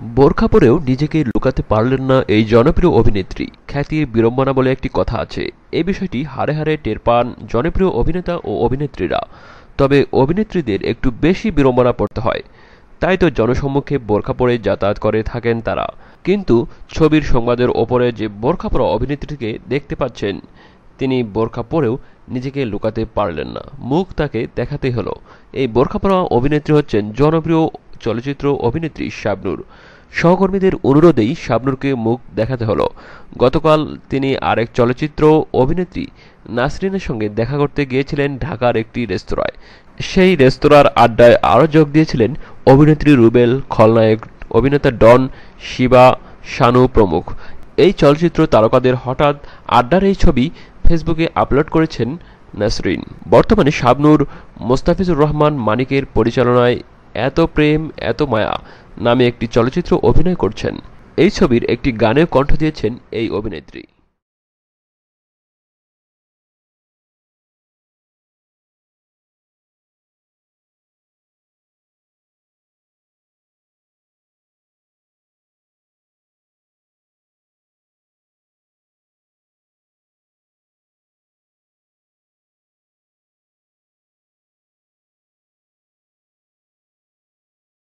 বোরখা পরেও নিজেকে লুকাতে পারলেন না এই জনপ্রিয় অভিনেত্রী। খ্যাতির বিড়ম্বনা বলে একটি কথা আছে। এই বিষয়টি হারে হারে টের পান জনপ্রিয় অভিনেতা ও অভিনেত্রীরা। তবে অভিনেত্রীদের একটু বেশি বিড়ম্বনা পড়তে হয়। তাই তো জনসম্মুখে বোরখা পরে যাতায়াত করে থাকেন তারা। কিন্তু ছবির সংবাদের ওপরে যে বোরখা পরা অভিনেত্রীকে দেখতে পাচ্ছেন, তিনি বোরখা পরেও নিজেকে লুকাতে পারলেন না। মুখ তাকে দেখাতেই হলো। এই বোরখা পরা অভিনেত্রী হচ্ছেন জনপ্রিয় চলচ্চিত্র অভিনেত্রী শাবনূর। সহকর্মীদের অনুরোধেই শাবনূরকে মুখ দেখাতে হলো। গতকাল তিনি আরেক চলচ্চিত্র অভিনেত্রী নাসরিনের সঙ্গে দেখা করতে গিয়েছিলেন ঢাকার একটি রেস্তোরাঁয়। সেই রেস্তোরাঁর আড্ডায় আরও যোগ দিয়েছিলেন অভিনেত্রী রুবেল খলনায়ক, অভিনেতা ডন, শিবা, শানু প্রমুখ। এই চলচ্চিত্র তারকাদের হঠাৎ আড্ডার এই ছবি ফেসবুকে আপলোড করেছেন নাসরিন। বর্তমানে শাবনূর, মোস্তাফিজুর রহমান মানিকের পরিচালনায় এত প্রেম, এত মায়া নামে একটি চলচ্চিত্র অভিনয় করছেন। এই ছবির একটি গানে কণ্ঠ দিয়েছেন এই অভিনেত্রী।